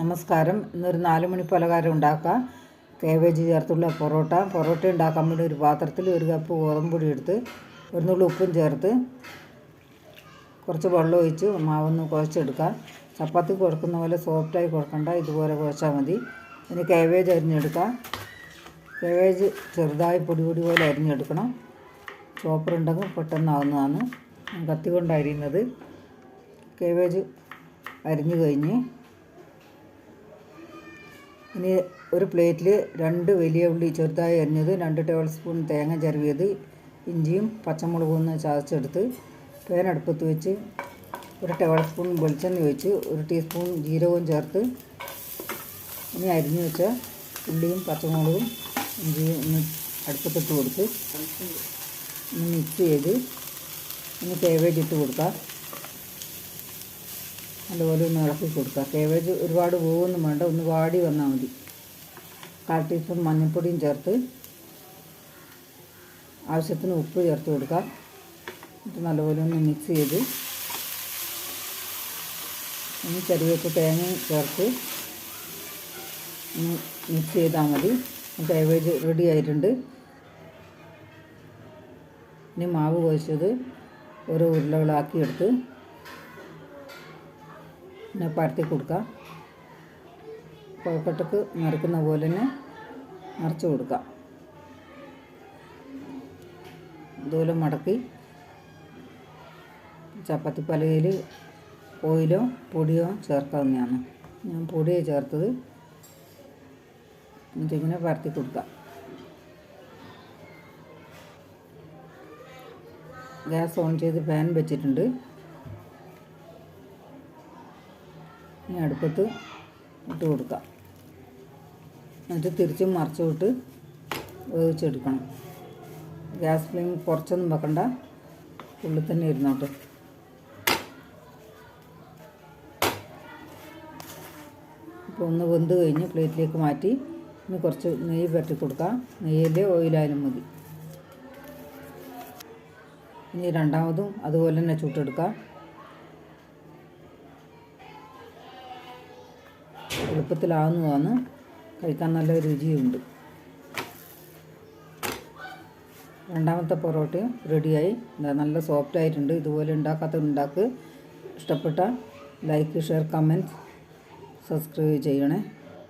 നമസ്കാരം. ഇന്നൊരു നാല് മണി പലഹാരം ഉണ്ടാക്കാം. കേബേജ് ചേർത്തുള്ള പൊറോട്ട. പൊറോട്ട ഉണ്ടാക്കാൻ വേണ്ടി ഒരു പാത്രത്തിൽ ഒരു കപ്പ് ഗോതമ്പൊടി എടുത്ത് ഒരു നുള്ളി ഉപ്പും ചേർത്ത് കുറച്ച് വെള്ളം ഒഴിച്ച് മാവൊന്ന് കുഴച്ചെടുക്കാം. ചപ്പാത്തി കുഴക്കുന്ന പോലെ സോഫ്റ്റായി കുഴക്കണ്ട ഇതുപോലെ കുഴച്ചാൽ മതി. ഇനി കേബേജ് അരിഞ്ഞെടുക്കാം. കേബേജ് ചെറുതായി പൊടി പൊടി പോലെ അരിഞ്ഞെടുക്കണം. ചോപ്പർ ഉണ്ടെങ്കിൽ പെട്ടെന്നാവുന്നതാണ് കത്തി കൊണ്ട് അരിയുന്നത്. കേബേജ് അരിഞ്ഞു കഴിഞ്ഞ് ഇനി ഒരു പ്ലേറ്റിൽ രണ്ട് വലിയ ഉള്ളി ചെറുതായി അരിഞ്ഞത് രണ്ട് ടേബിൾ സ്പൂൺ തേങ്ങ ചിരവിയത് ഇഞ്ചിയും പച്ചമുളകും ഒന്ന് ചതച്ചെടുത്ത് പാൻ അടുപ്പത്ത് വെച്ച് ഒരു ടേബിൾ സ്പൂൺ വെളിച്ചെണ്ണ ഒഴിച്ച് ഒരു ടീസ്പൂൺ ജീരകവും ചേർത്ത് ഇനി അരിഞ്ഞു വെച്ച ഉള്ളിയും പച്ചമുളകും ഇഞ്ചിയും ഒന്ന് അടുപ്പത്തിട്ട് കൊടുത്ത് ഒന്ന് മിക്സ് ചെയ്ത് ഒന്ന് തേവേറ്റിട്ട് ഇട്ട് കൊടുക്കാം. നല്ലപോലെ ഒന്ന് ഇളക്കി കൊടുക്കുക. കേബേജ് ഒരുപാട് പോവൊന്നും വേണ്ട ഒന്ന് വാടി വന്നാൽ മതി. കാൽ ടീസ്പൂൺ മഞ്ഞൾപ്പൊടിയും ചേർത്ത് ആവശ്യത്തിന് ഉപ്പ് ചേർത്ത് കൊടുക്കുക. എന്നിട്ട് നല്ലപോലെ ഒന്ന് മിക്സ് ചെയ്ത് ഒന്ന് ചെറിയൊക്കെ തേങ്ങ ചേർത്ത് ഒന്ന് മിക്സ് ചെയ്താൽ മതി. കേബേജ് റെഡി ആയിട്ടുണ്ട്. ഇനി മാവ് കുഴച്ചത് ഓരോ ഉരുളകളാക്കിയെടുത്ത് പിന്നെ പരത്തി കൊടുക്കുക കൊഴക്കട്ടക്ക് നിറക്കുന്ന പോലെ തന്നെ നിറച്ച് കൊടുക്കുക ഇതുപോലെ മടക്കി ചപ്പാത്തി പലകയിൽ ഓയിലോ പൊടിയോ ചേർക്കാവുന്നതാണ്. ഞാൻ പൊടിയെ ചേർത്തത്. എന്നിട്ടിങ്ങനെ പരത്തി കൊടുക്കുക ഗ്യാസ് ഓൺ ചെയ്ത് പാൻ വെച്ചിട്ടുണ്ട്. ഇനി അടുപ്പത്ത് ഇട്ട് കൊടുക്കാം. എന്നിട്ട് തിരിച്ചും മറിച്ചും ഇട്ട് വേവിച്ചെടുക്കണം. ഗ്യാസ് ഫ്ലെയിം കുറച്ചൊന്നും വെക്കണ്ട. ഉള്ളിൽ തന്നെ ഇരുന്നോട്ട്. ഇപ്പോൾ ഒന്ന് വെന്ത് കഴിഞ്ഞ് പ്ലേറ്റിലേക്ക് മാറ്റി ഇനി കുറച്ച് നെയ്യ് പരട്ടി കൊടുക്കാം. നെയ്യിലെ ഓയിലായാലും മതി. ഇനി രണ്ടാമതും അതുപോലെ തന്നെ ചുട്ടെടുക്കാം. എളുപ്പത്തിലാവുന്നതാണ് കഴിക്കാൻ നല്ല രുചിയുണ്ട്. രണ്ടാമത്തെ പൊറോട്ടയും റെഡിയായി. നല്ല സോഫ്റ്റ് ആയിട്ടുണ്ട്. ഇതുപോലെ ഉണ്ടാക്കാത്ത ഉണ്ടാക്ക്. ഇഷ്ടപ്പെട്ട ലൈക്ക് ഷെയർ കമന്റ് സബ്സ്ക്രൈബ് ചെയ്യണേ.